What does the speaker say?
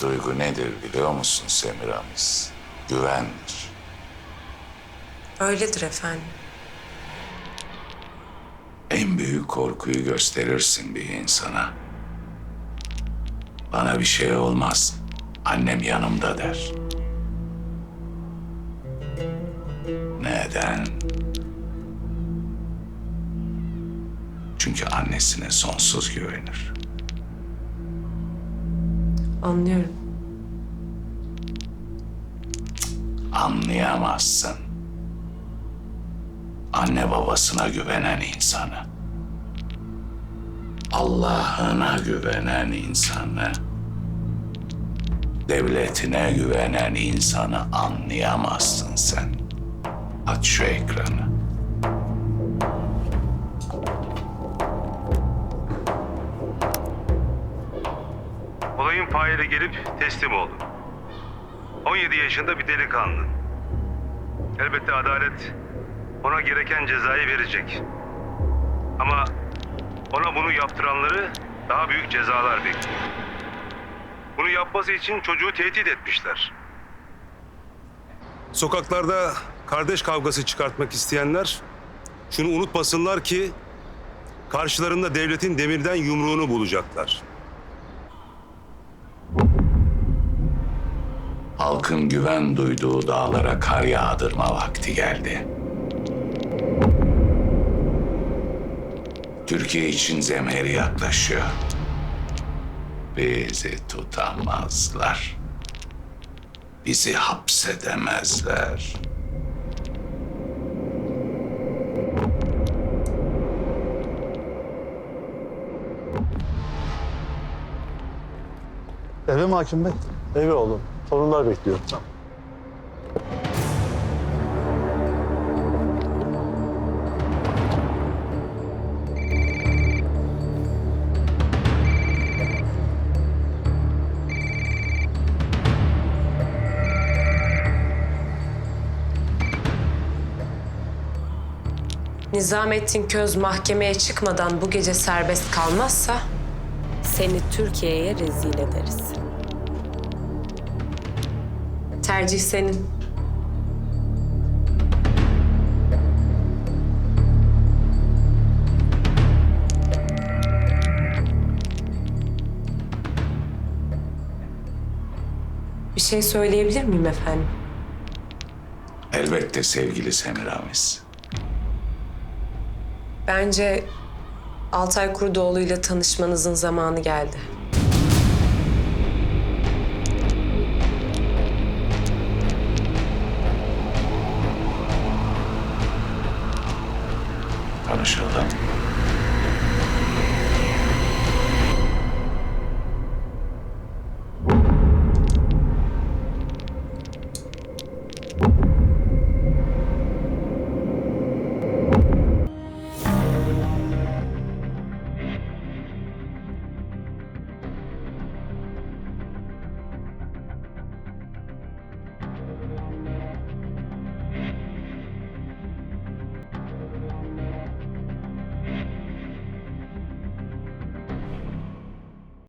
duygu nedir biliyor musun Semiramis? Güvendir. Öyledir efendim. En büyük korkuyu gösterirsin bir insana. Bana bir şey olmaz. Annem yanımda der. Neden? Çünkü annesine sonsuz güvenir. Anlıyorum. Anlayamazsın. Anne babasına güvenen insanı. Allah'ına güvenen insanı. Devletine güvenen insanı anlayamazsın sen. Aç şu ekranı. Olayın faili gelip teslim oldu. 17 yaşında bir delikanlı. Elbette adalet ona gereken cezayı verecek. Ama ona bunu yaptıranları daha büyük cezalar bekliyor. Bunu yapması için çocuğu tehdit etmişler. Sokaklarda kardeş kavgası çıkartmak isteyenler şunu unutmasınlar ki karşılarında devletin demirden yumruğunu bulacaklar. Halkın güven duyduğu dağlara kar yağdırma vakti geldi. Türkiye için zemheri yaklaşıyor. Bizi tutamazlar. Bizi hapsedemezler. Eve mi hakim bey? Eve oğlum. Torunlar bekliyor. Tamam. Nizamettin Köz mahkemeye çıkmadan bu gece serbest kalmazsa Seni Türkiye'ye rezil ederiz. Tercih senin. Bir şey söyleyebilir miyim efendim? Elbette sevgili Semiramis. Bence Altay Kurdoğlu ile tanışmanızın zamanı geldi. Konuşalım.